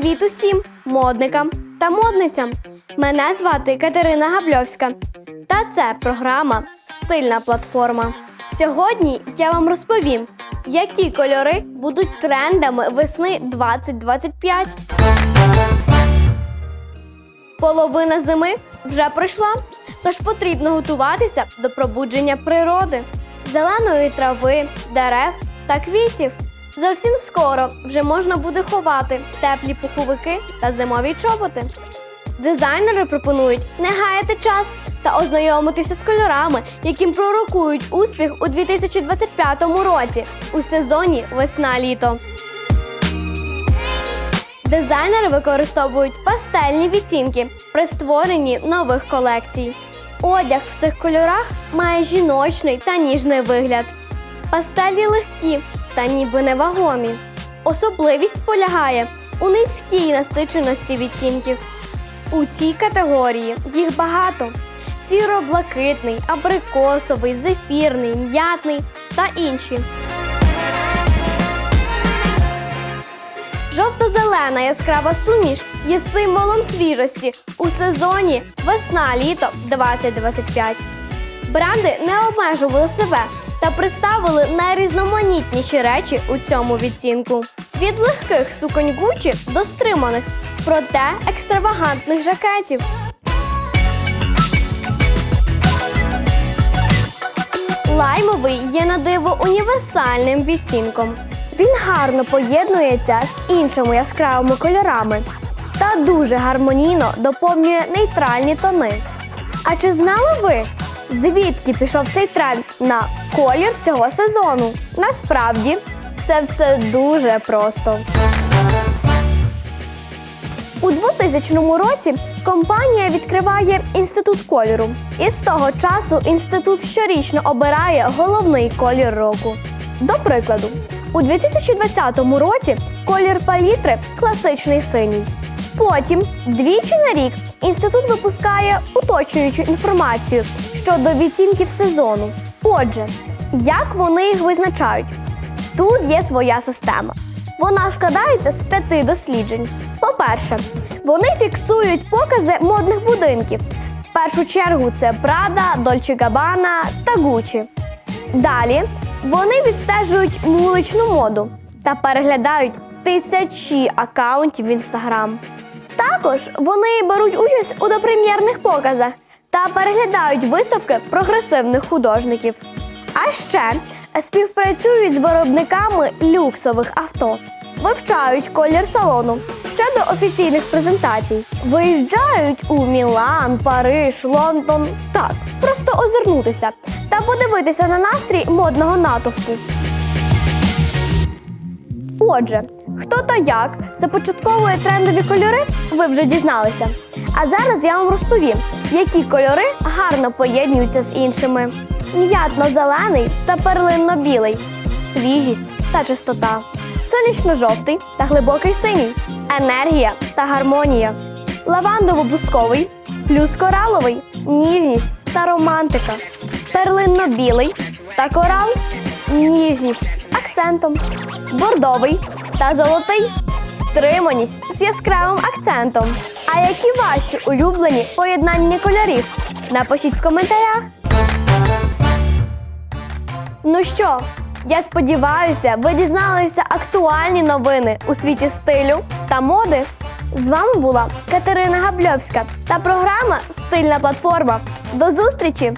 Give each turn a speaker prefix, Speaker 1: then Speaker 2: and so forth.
Speaker 1: Привіт усім модникам та модницям! Мене звати Катерина Габльовська, та це програма Стильна платформа. Сьогодні я вам розповім, які кольори будуть трендами весни 2025. Половина зими вже пройшла, тож потрібно готуватися до пробудження природи, зеленої трави, дерев та квітів. Зовсім скоро вже можна буде ховати теплі пуховики та зимові чоботи. Дизайнери пропонують не гаяти час та ознайомитися з кольорами, яким пророкують успіх у 2025 році у сезоні весна-літо. Дизайнери використовують пастельні відтінки при створенні нових колекцій. Одяг в цих кольорах має жіночний та ніжний вигляд. Пастелі легкі та ніби невагомі. Особливість полягає у низькій насиченості відтінків. У цій категорії їх багато: сіро-блакитний, абрикосовий, зефірний, м'ятний та інші. Жовто-зелена яскрава суміш є символом свіжості у сезоні весна-літо 2025. Бренди не обмежували себе та представили найрізноманітніші речі у цьому відтінку. Від легких суконь Гуччі до стриманих, проте екстравагантних жакетів. Лаймовий є на диво універсальним відтінком. Він гарно поєднується з іншими яскравими кольорами та дуже гармонійно доповнює нейтральні тони. А чи знали ви, звідки пішов цей тренд на колір цього сезону? Насправді це все дуже просто. У 2000 році компанія відкриває інститут кольору. І з того часу інститут щорічно обирає головний колір року. До прикладу, у 2020 році колір палітри класичний синій. Потім двічі на рік інститут випускає уточнюючу інформацію щодо відтінків сезону. Отже, як вони їх визначають? Тут є своя система. Вона складається з п'яти досліджень. По-перше, вони фіксують покази модних будинків. В першу чергу це Prada, Dolce Gabbana та Gucci. Далі вони відстежують вуличну моду та переглядають тисячі акаунтів в інстаграм. Також вони беруть участь у допрем'єрних показах та переглядають виставки прогресивних художників. А ще співпрацюють з виробниками люксових авто, вивчають колір салону ще до офіційних презентацій. Виїжджають у Мілан, Париж, Лондон. Так, просто озирнутися та подивитися на настрій модного натовпу. Отже, хто та як започатковує трендові кольори, ви вже дізналися. А зараз я вам розповім, які кольори гарно поєднуються з іншими: м'ятно-зелений та перлинно-білий, свіжість та чистота, сонячно-жовтий та глибокий синій, енергія та гармонія, лавандово-бусковий, плюс кораловий, ніжність та романтика, перлинно-білий та корал, ніжність з акцентом, бордовий та золотий, стриманість з яскравим акцентом. А які ваші улюблені поєднання кольорів? Напишіть в коментарях. Ну що, я сподіваюся, ви дізналися актуальні новини у світі стилю та моди. З вами була Катерина Габльовська та програма Стильна платформа. До зустрічі!